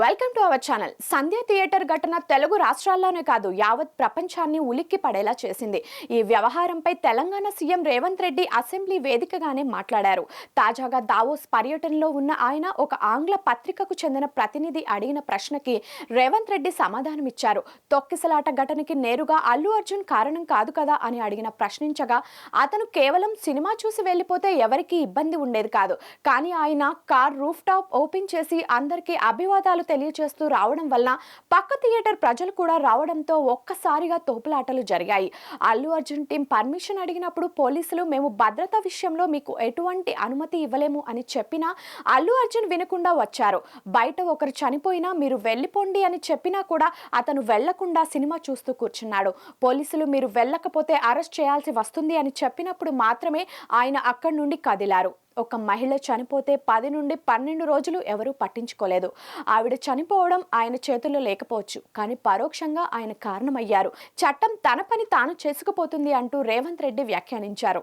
Welcome to our channel Sandhya theatre ఘటన తెలుగు రాష్ట్రాల్లోనే కాదు యావత్ ప్రపంచాన్ని ఉలిక్కి పడేలా చేసింది. ఈ వ్యవహారంపై తెలంగాణ సీఎం రేవంత్ రెడ్డి అసెంబ్లీ వేదికగానే మాట్లాడారు. తాజాగా దావోస్ పర్యటనలో ఉన్న ఆయన ఒక ఆంగ్ల పత్రికకు చెందిన ప్రతినిధి అడిగిన ప్రశ్నకి రేవంత్ రెడ్డి సమాధానమిచ్చారు. తొక్కిసలాట ఘటనకి నేరుగా అల్లు అర్జున్ కారణం కాదు కదా అని అడిగిన ప్రశ్నించగా అతను కేవలం సినిమా చూసి వెళ్ళిపోతే ఎవరికీ ఇబ్బంది ఉండేది కాదు. కానీ ఆయన కార్ రూఫ్ టాప్ ఓపెన్ చేసి అందరికీ అభివాదాలు తెలియజేస్తూ రావడం వల్ల పక్క థియేటర్ ప్రజలు కూడా రావడంతో ఒక్కసారిగా తోపులాటలు జరిగాయి. అల్లు అర్జున్ టీం పర్మిషన్ అడిగినప్పుడు పోలీసులు మేము భద్రత విషయంలో మీకు ఎటువంటి అనుమతి ఇవ్వలేము అని చెప్పినా అల్లు అర్జున్ వినకుండా వచ్చారు. బయట ఒకరు చనిపోయినా మీరు వెళ్ళిపోండి అని చెప్పినా కూడా అతను వెళ్ళకుండా సినిమా చూస్తూ కూర్చున్నాడు. పోలీసులు మీరు వెళ్ళకపోతే అరెస్ట్ చేయాల్సి వస్తుంది అని చెప్పినప్పుడు మాత్రమే ఆయన అక్కడి నుండి కదిలారు. ఒక మహిళ చనిపోతే పది నుండి పన్నెండు రోజులు ఎవరూ పట్టించుకోలేదు. ఆవిడ చనిపోవడం ఆయన చేతుల్లో లేకపోవచ్చు కానీ పరోక్షంగా ఆయన కారణమయ్యారు. చట్టం తన పని తాను చేసుకుపోతుంది అంటూ రేవంత్ రెడ్డి వ్యాఖ్యానించారు.